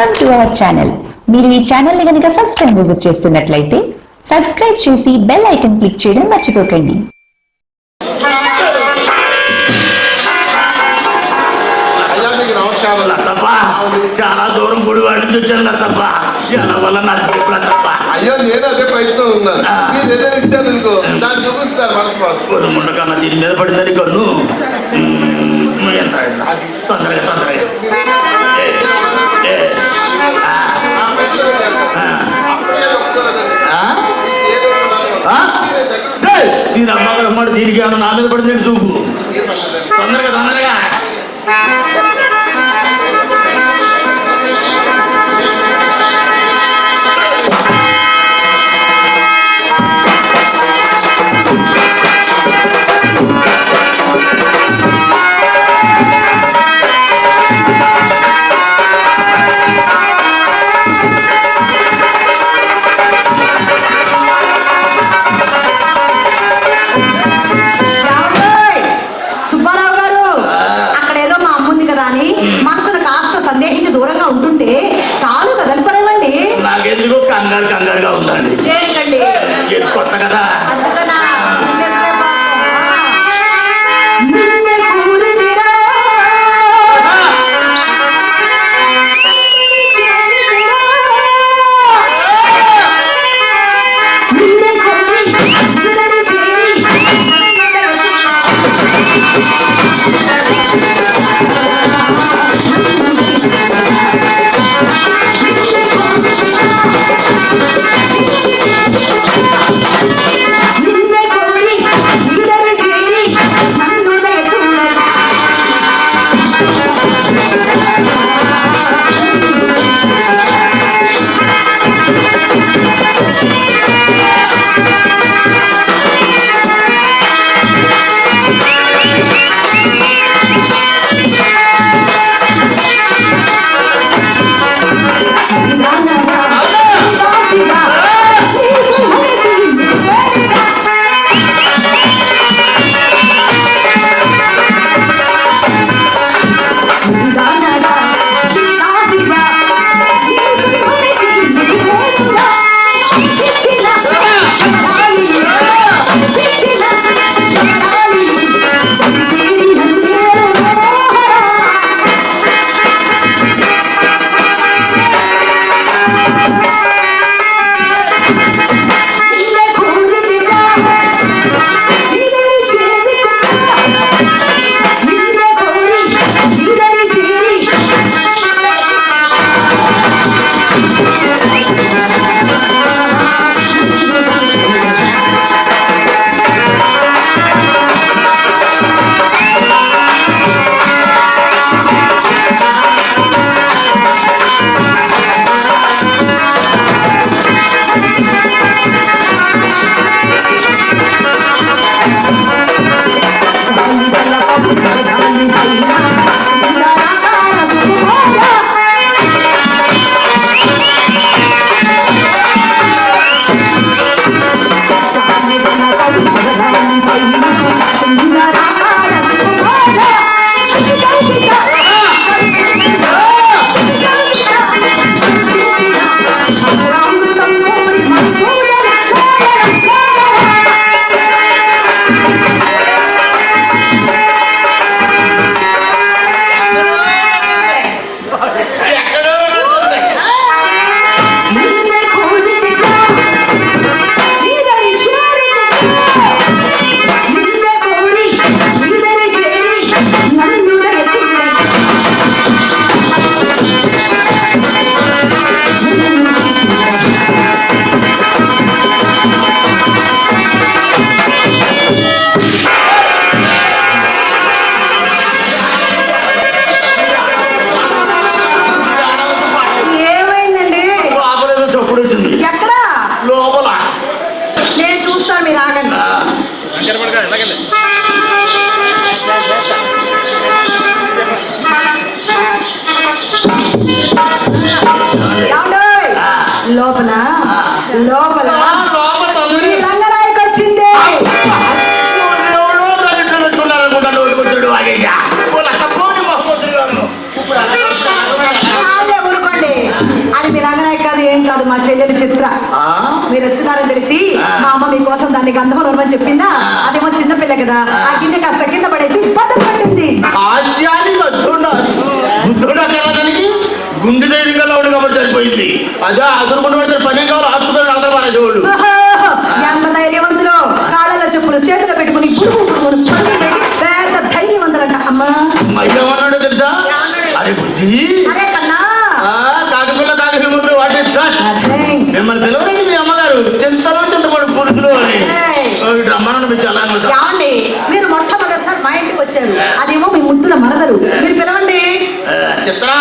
Welcome to our channel మీరు ఈ ఛానల్ని కనుక ఫస్ట్ టైం విజిట్ చేస్తున్నట్లయితే సబ్స్క్రైబ్ చేసి బెల్ ఐకన్ క్లిక్ చేయడం మర్చిపోకండి. చాలా దూరం గుడి వాడి వచ్చాను వల్ల అయ్యో నేను అదే ప్రయత్నం ఉన్నాను దీని మీద పడిందని కన్ను తొందరగా తొందరగా. ఇది అమ్మ కడమ్మాడు దీనికి నా మీద పడింది చూపు తొందరగా తొందరగా అని చెప్పిందా? అదేమో చిన్నపిల్ల కదా. ఆ కింద కాస్త కింద పడేసి ఇబ్బంది పట్టింది. గుండె ధైర్యంగా ఉండదు కాబట్టి సరిపోయింది. అదే అదురుకుండా పడితే పని కావాలి ఆసుపత్రి అందరూ చూడు మేము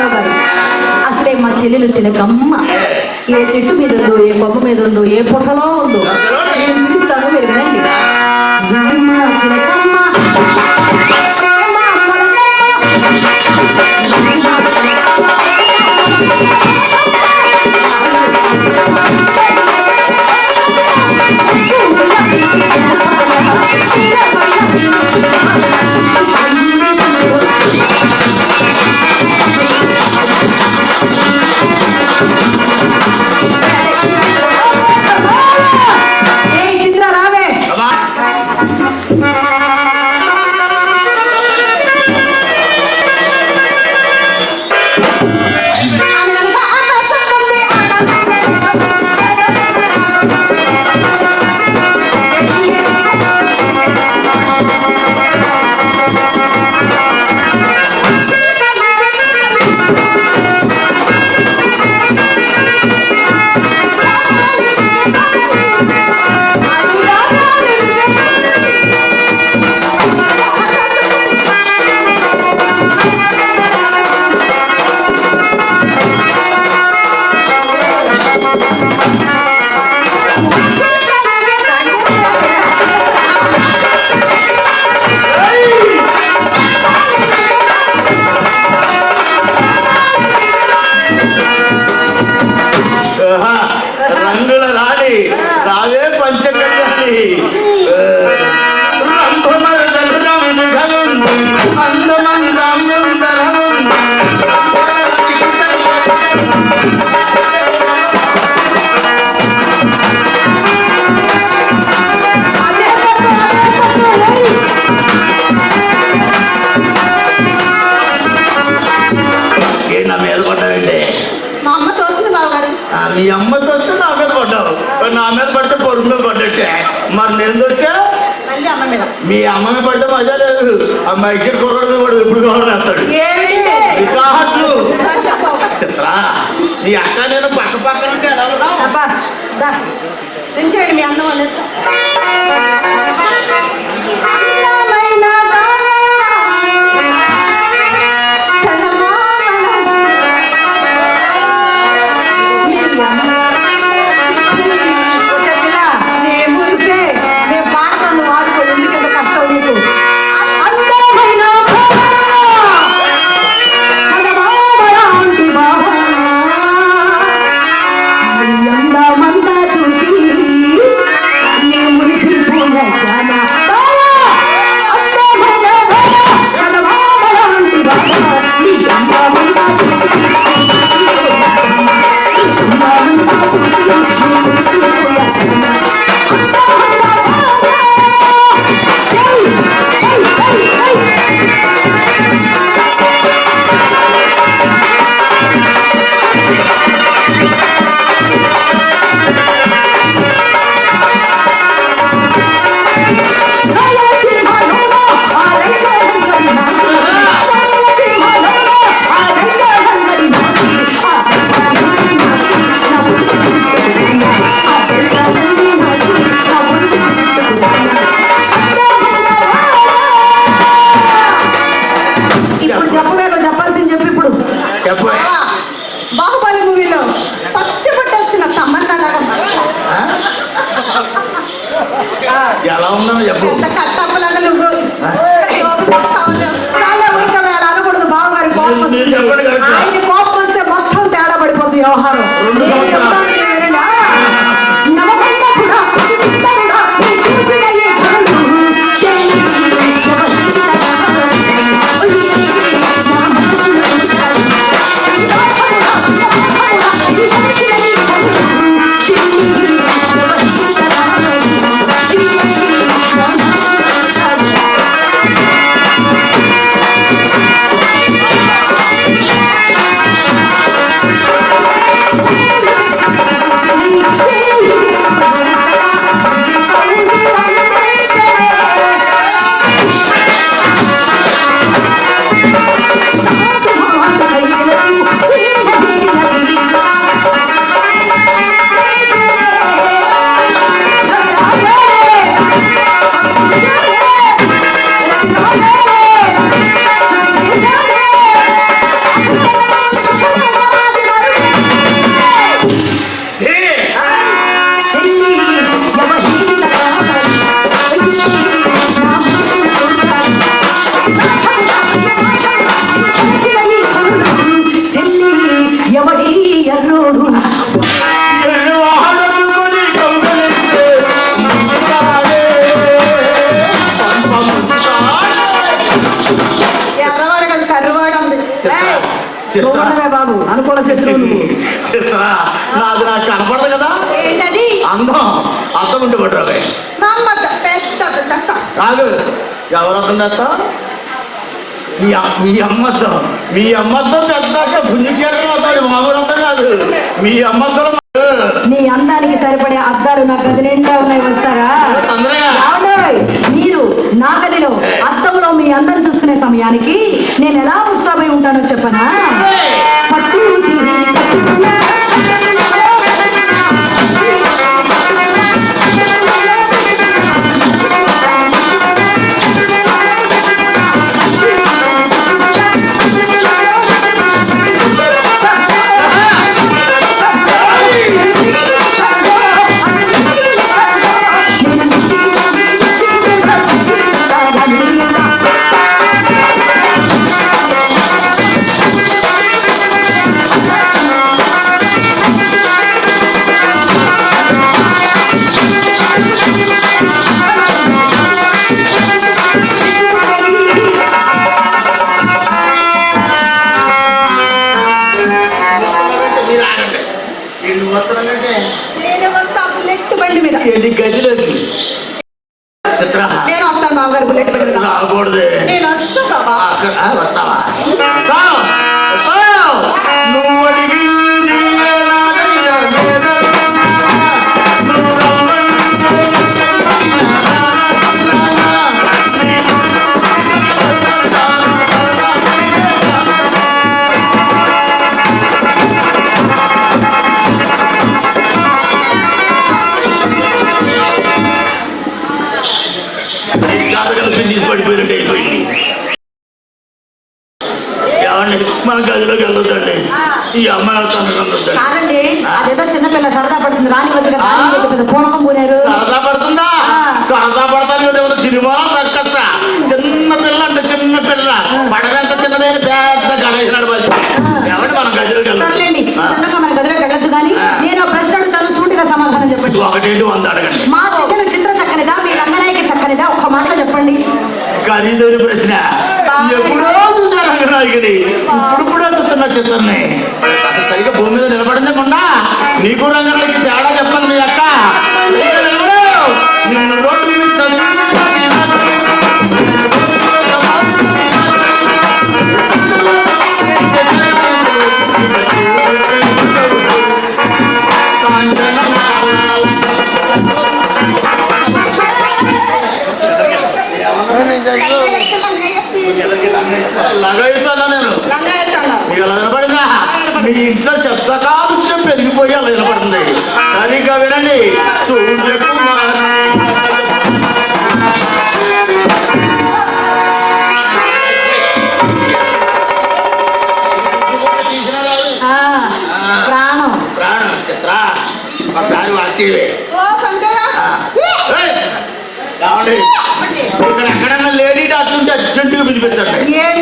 డబ్బు. అసలే మా చెల్లెలు వచ్చిన కమ్మ ఏ. చెట్టు మీద ఉందో ఏ పప్పు మీద ఉందో ఏ పొట్టలో ఉందో. నేను మీరు మీ అమ్మని పడితే మజా లేదు. ఆ మైక్సెట్ కుర్రడు వాడు ఇప్పుడు కుర్రడు చిత్రా నీ అక్క నేను పక్క పక్కన కాదు. ఎవరర్థం చేస్తా మీ మీ అమ్మతో మీ అమ్మతో పెద్దాక పుణ్యక్షేత్రం అవుతాడు మామూలు అర్థం కాదు. మీ అమ్మతో నీ అందానికి సరిపడే అద్దాలు నా గది నిండా ఉన్నాయి వస్తారా? మీరు నా గదిలో అద్దంలో మీ అందం చూసుకునే సమయానికి నేను ఎలా ముస్తాబై ఉంటానో చెప్పనా? పట్టు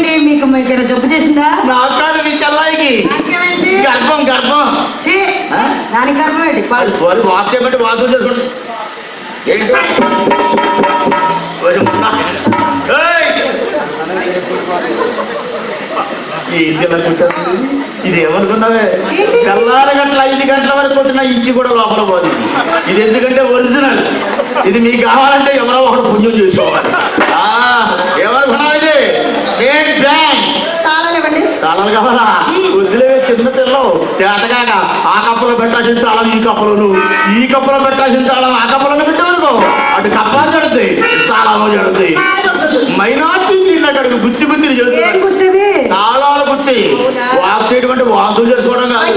ఏంటి మీకు మీకు జబ్బు చేసిందా? నాకు కాదు మీ చెల్లాయికి. గర్భం గర్భం. దానికి అర్థం ఏంటి? వారు వాక్ చేయబట్టి వాదులు చేసుకోండి ఏంటి! ఏంటి కొట్టారు? ఇది ఏమనుకున్నావే తెల్లారి గంటల ఐదు గంటల వరకు కొట్టిన ఇంచి కూడా లోపల పోదు. ఇది ఎందుకంటే ఒరిజినల్. ఇది మీకు కావాలంటే ఎవరో ఒకడు పుణ్యం చేసుకోవాలి. ఆ, ఏమనుకున్నావు స్టేట్ బ్యాంక్ తాళాలు ఇవ్వండి తాళాలు కావాలా? వద్దులే చిన్న పిల్లలు. చేతగాక ఆ కప్పలో పెట్టాల్సిన తాళం ఈ కప్పలను. ఈ కప్పలో పెట్టాల్సిన తాళం ఆ కప్పలను పెట్టామనుకో అటు కప్ప చెడుతాయి తాళాలు చెడుతాయి మైనార్టీ అక్కడికి గుత్తి గుత్తిని గుర్తుంది తాళాలు గుత్తి వాక్ చేయడం అంటే చేసుకోవడం కాదు.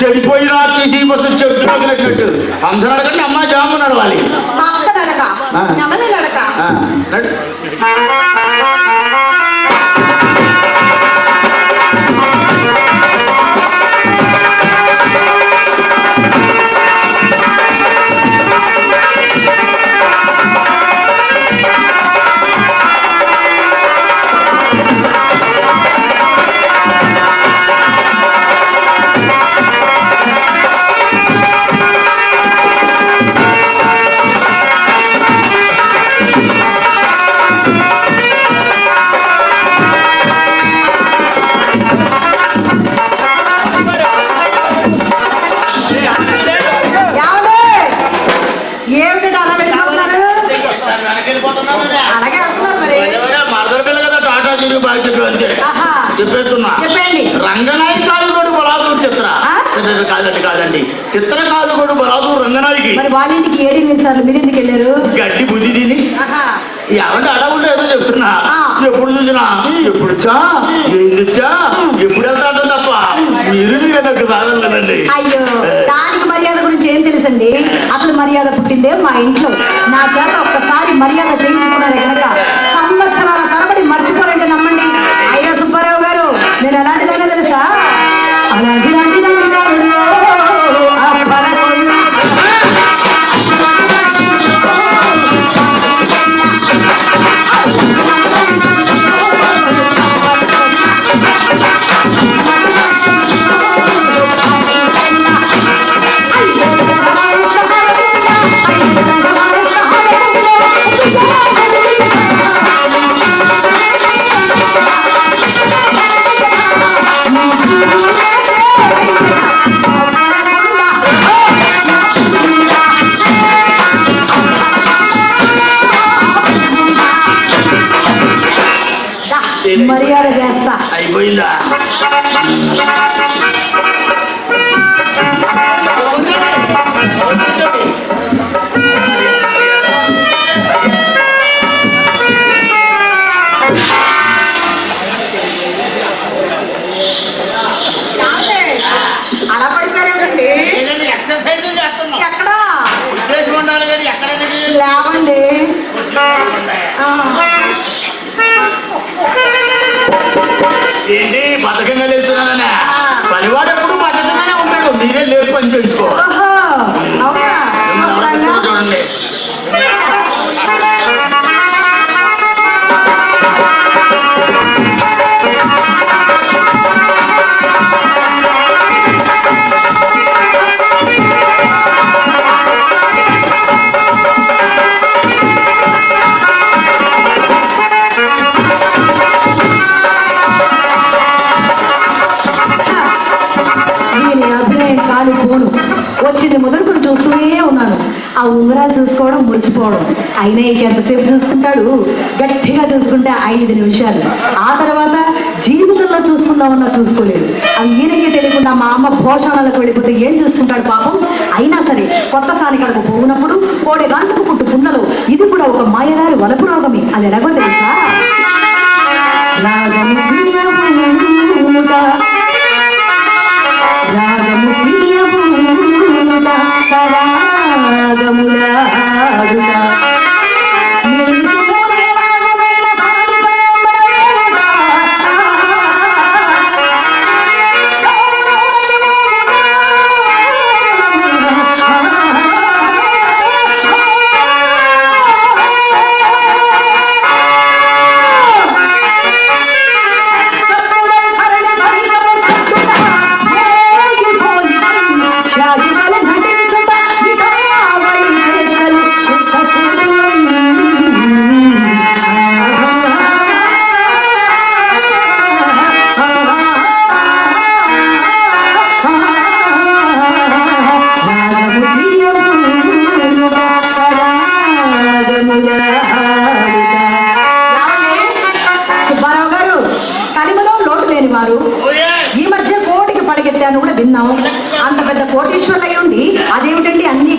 చెడిపోయిన తీసి బస్సు చెట్టు తగినట్టు హంసలు అడగండి అమ్మ జాము నడవాలి. నడక నడక చిత్ర కాలుగోడు బలాదూరు రంగనాయకి. మరి వాళ్ళ ఇంటికి ఏడెనిమిది సార్లు మీరు ఎందుకు వెళ్ళారు? గడ్డి బుద్ధి తిని. ఏమంటే అడవులు ఏదో చెప్తున్నా. ఎప్పుడు చూసినా ఎప్పుడు ఏంది వచ్చా ఎప్పుడు వెళ్తాడో తప్ప. మీరు నాకు సాగలేదండి అయ్యో దానికి మర్యాద గురించి ఏం తెలుసండి? అసలు మర్యాద పుట్టిందే మా ఇంట్లో. నా చేత ఒక్కసారి మర్యాద చేయించుకున్నారే కనుక సంవత్సరాల తరబడి మర్చిపోరంటే నమ్మండి. అయ్యో సుబ్బారావు గారు నేను ఎలాంటిదైనా తెలుసా? అలాంటి లాంటిదాన్ని ఉంగరాలు చూసుకోవడం మురిసిపోవడం అయినా ఇక ఎంతసేపు చూసుకుంటాడు? గట్టిగా చూసుకుంటే ఐదు నిమిషాలు. ఆ తర్వాత జీవితంలో చూసుకుందామన్నా చూసుకోలేదు. అవి ఈయనకే తెలియకుండా మా అమ్మ పోషణలకు వెళ్ళిపోతే ఏం చూసుకుంటాడు పాపం? అయినా సరే కొత్త సానికలకు పోగినప్పుడు కోడి గంటకు పుట్టు పున్నలు ఇది కూడా ఒక మాయదారి వలపు రోగమే. అది ఎలాగో తెలుసా? సరాగముల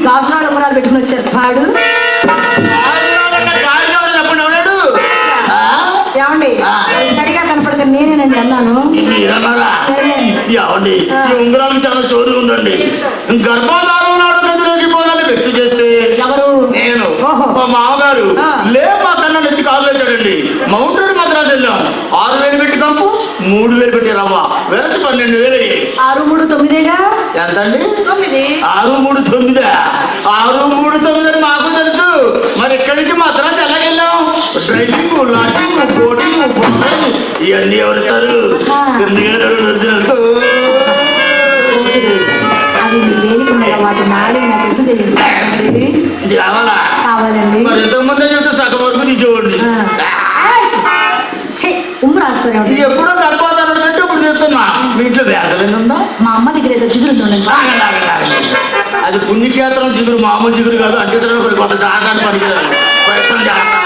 గాజురాల ఉంగరాలు పెట్టుకుని వచ్చారు. పాడు? ఏమండి. సరిగా కనపడక నేను నేనేనండి అన్నాను. ఏమండి? ఈ ఉంగరాలకు చాలా చోరు ఉందండి. గర్భాధారం నాడు పెట్టు చేస్తే ఎవరు? నేను. మా మామగారు. ఆ. లే మా కన్నా నెత్తి కాలు వేశాడండి. మౌంట్ రోడ్ మద్రాసు వెళ్ళాం. ఆరు వేలు మూడు వేలు పెట్టి రవ్వ. వెరచి పన్నెండు వేలు అయ్యాయి ఆరు మూడు తొమ్మిదేగా? ఎంతండి? తొమ్మిది. ఆరు మూడు తొమ్మిది? ఆరు మూడు తొమ్మిది అని మాకు తెలుసు. మరి ఇక్కడి నుంచి మద్రాసు ఎలాగెళ్ళాం? డ్రైవింగ్ లాటింగ్ బోటింగ్ బొమ్మలు ఇవన్నీ ఎవరుతారు మీ కావాలా కావాలండి. మరి ఇంతకుముందే చెప్తే సగం వరకు తీసేవాడిని. ఉమ్ము ఇది ఎప్పుడో కంటే ఇప్పుడు చెప్తున్నా. మీ ఇంట్లో వేదలేని ఉందా? మా అమ్మ దగ్గర ఏదో ఆగండి. అది పుణ్యక్షేత్రం జిగురు మామూలు జిగురు కాదు అంటించడం మరి కొంత జాగ్రత్త పనికిరాదు. ప్రయత్నం చేస్తాను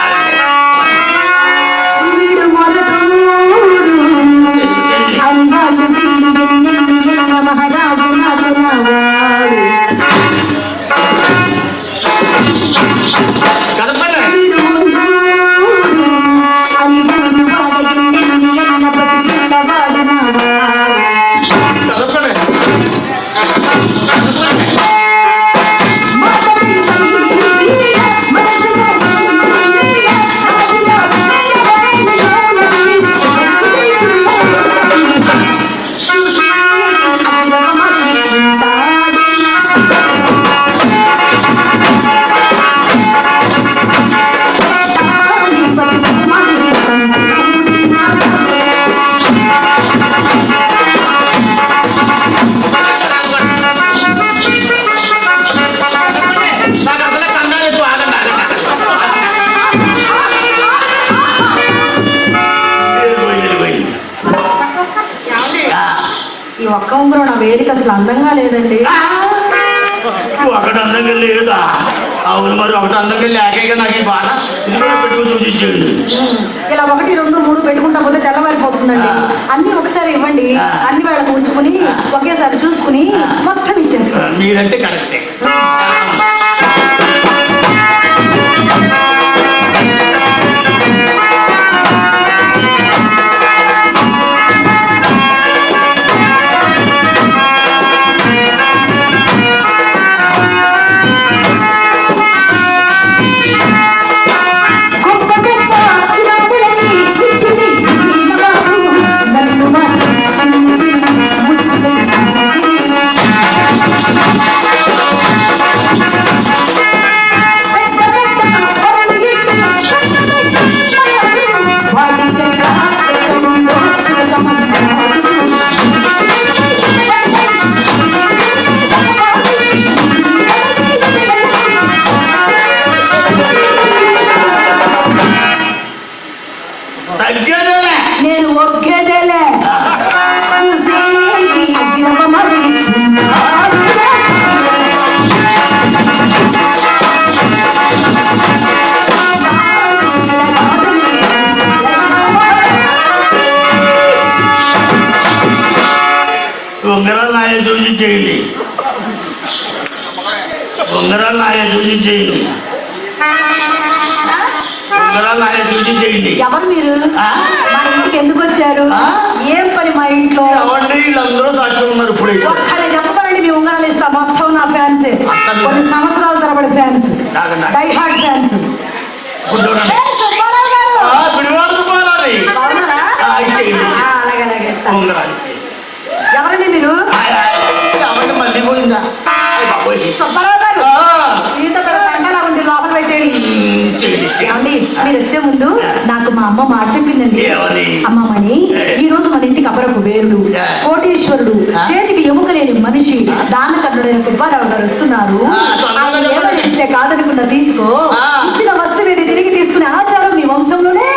అందంగా లేకగా నాకు ఈ బాధ ఇది కూడా పెట్టుకుని సూచించండి ఇలా ఒకటి రెండు మూడు పెట్టుకుంటా పోతే తెల్లవారిపోతుందండి. అన్ని ఒకసారి ఇవ్వండి. అన్ని వేళకు ఉంచుకుని ఒకేసారి చూసుకుని మొత్తం ఇచ్చేస్తాను. మీరంటే కరెక్టే. నేను ఒక్కేదేలే చూసేది అగ్గిరమ్మ మరి ఉంగరాలు నాయ సూచించేయండి. ఉంగరాలు నాయ సూచించేయండి ఉంగరాలు నాయ సూచించేయండి. ఎవరు మీరు? మా ఇంటికి ఎందుకు వచ్చారు? ఏం పని మా ఇంట్లో? వీళ్ళందరూ సాక్ష్యం ఉన్నారు ఇప్పుడైతే ఒక్కడే చెప్పకండి మీ ఉంగరాలు ఇస్తా మొత్తం నా ఫ్యాన్స్. కొన్ని సంవత్సరాల తరబడి ఫ్యాన్స్. Die hard fans. ఇప్పుడు చూడండి. మీరు వచ్చే ముందు నాకు మా అమ్మ మాట చెప్పిందండి. అమ్మమ్మని ఈ రోజు మన ఇంటికి అపరపు వేరుడు కోటేశ్వరుడు చేతికి ఎముక లేని మనిషి దానకన్నుడైన సుబ్బారావు గారు వస్తున్నారు. కాదనుకున్న తీసుకో. ఇచ్చిన వస్తువు తిరిగి తీసుకునే ఆచారం మీ వంశంలోనే?